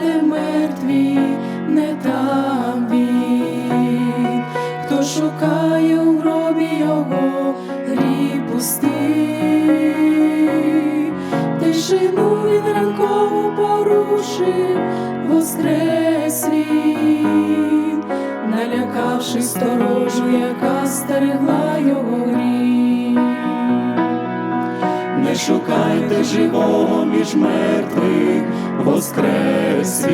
де мертві, не там він, хто шукає у гробі його гріб пустий, тишину він ранкову порушив, воскрес він, налякавши сторожу, яка стерегла його гріх. Не шукайте живого між мертвих, воскрес.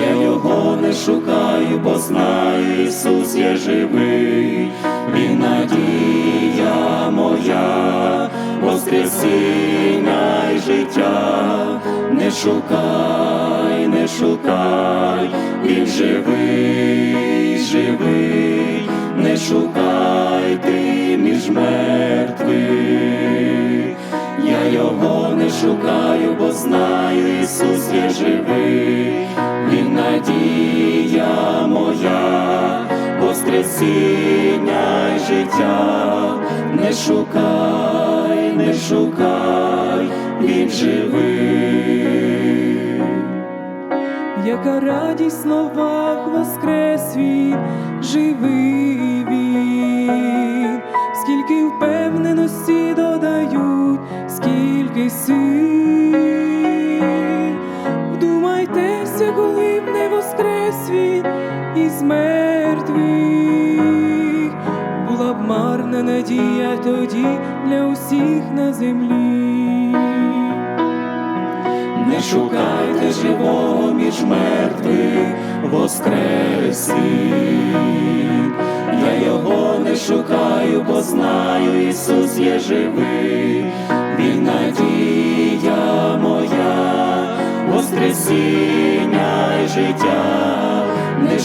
Я його не шукаю, бо знаю, Ісус є живий, Він надія моя, Воскресіння й життя. Не шукай, не шукай, Він живий, живий, шукаю, бо знаю, Ісус є живий, Він надія моя, Воскресіння й життя. Не шукай, не шукай, Він живий. Яка радість в словах воскрес він, живий він, скільки впевненості із мертвих, була б марна надія тоді для усіх на землі. Не шукайте живого між мертвих, воскрес. Я його не шукаю, бо знаю, Ісус є живий, Він надія моя, Воскресіння й життя.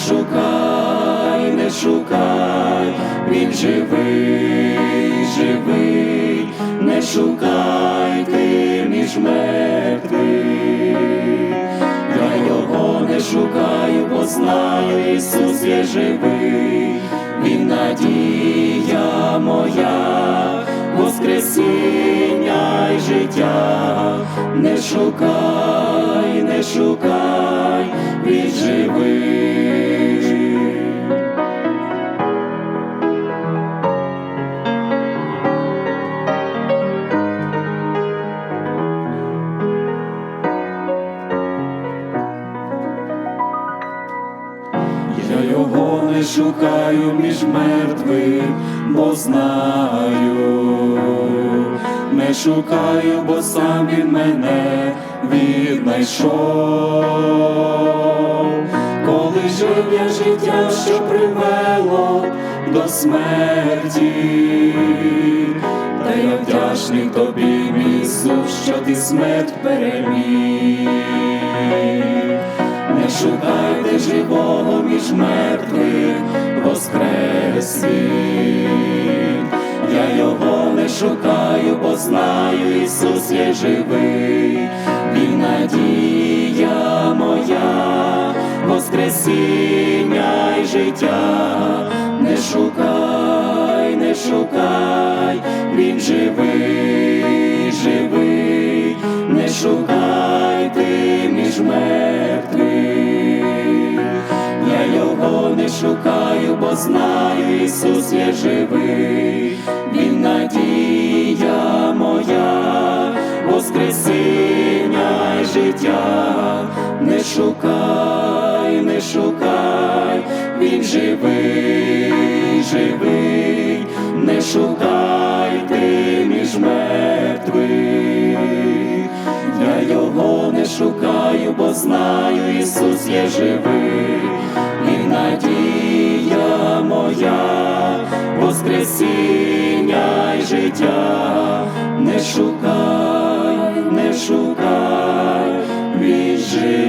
Шукай, не шукай, Він живий, живий, не шукай ти між мертвих. Я його не шукаю, бо знаю, Ісус є живий, Він надія моя, Воскресіння й життя. Не шукай, не шукай, Він живий. Не шукаю між мертвих, бо знаю, не шукаю, бо сам він мене віднайшов. Коли жив я життя, що привело до смерті, та я вдячний тобі, Ісус, що ти смерть переміг. Не шукайте живого між мертвих, воскрес. Я його не шукаю, бо знаю, Ісус є живий, Він надія моя, Воскресіння й життя. Не шукай, не шукай, Він живий, живий, не шукай ти між мертвих. Не шукаю, бо знаю, Ісус є живий, Він надія моя, Воскресіння й життя. Не шукай, не шукай, Він живий, живий, не шукай ти між мертвих. Я його не шукаю, бо знаю, Ісус є живий, Воскресіння й життя. Не шукай, не шукай, живий.